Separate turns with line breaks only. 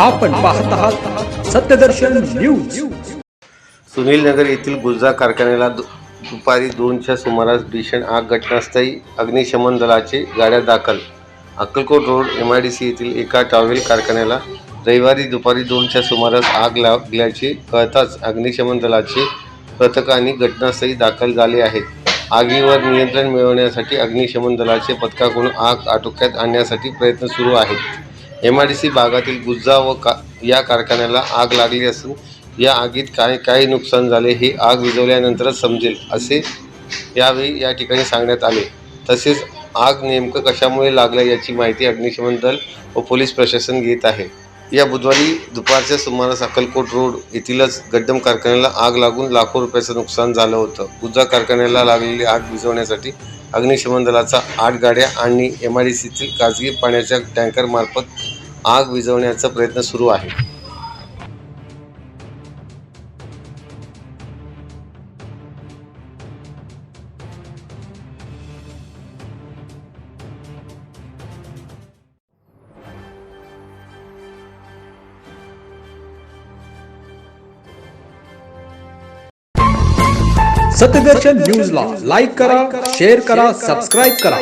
आपण पाहत आहात सत्यदर्शन न्यूज.
सुनील नगर येथील गुजरात कारखान्याला दु- दुपारी दोनच्या सुमारास भीषण आग घटनास्थळी अग्निशमन दलाचे गाड्या दाखल. Akkalkot road M I D C येथील एका टॉवेल कारखान्याला रविवारी दुपारी दोनच्या सुमारास आग लागल्याचे कळताच अग्निशमन दलाचे पथकांनी घटनास्थळी दाखल झाले आहेत. आगीवर नियंत्रण मिळवण्यासाठी अग्निशमन दलाचे पथकाकडून आग आटोक्यात आणण्यासाठी प्रयत्न सुरू आहेत. एम आय डी सी भागातील गुज्जा व का या कारखान्याला आग लागली असून या आगीत काय काय नुकसान झाले हे आग विझवल्यानंतरच समजेल असे यावेळी या ठिकाणी सांगण्यात आले. तसेच आग नेमकं कशामुळे लागलं याची माहिती अग्निशमन दल व पोलीस प्रशासन घेत आहे. या बुधवारी दुपारच्या सुमारास अक्कलकोट रोड येथीलच गड्डम कारखान्याला आग लागून लाखो रुपयाचं नुकसान झालं होतं. गुज्जा कारखान्याला लागलेली आग विझवण्यासाठी अग्निशमन दलाचा आठ गाड्या आणि एम आय डी सीतील खाजगी पाण्याच्या टँकरमार्फत आग विझवण्याचा प्रयत्न सुरू आहे.
सत्यदर्शन न्यूजला लाईक करा शेअर करा सबस्क्राईब करा.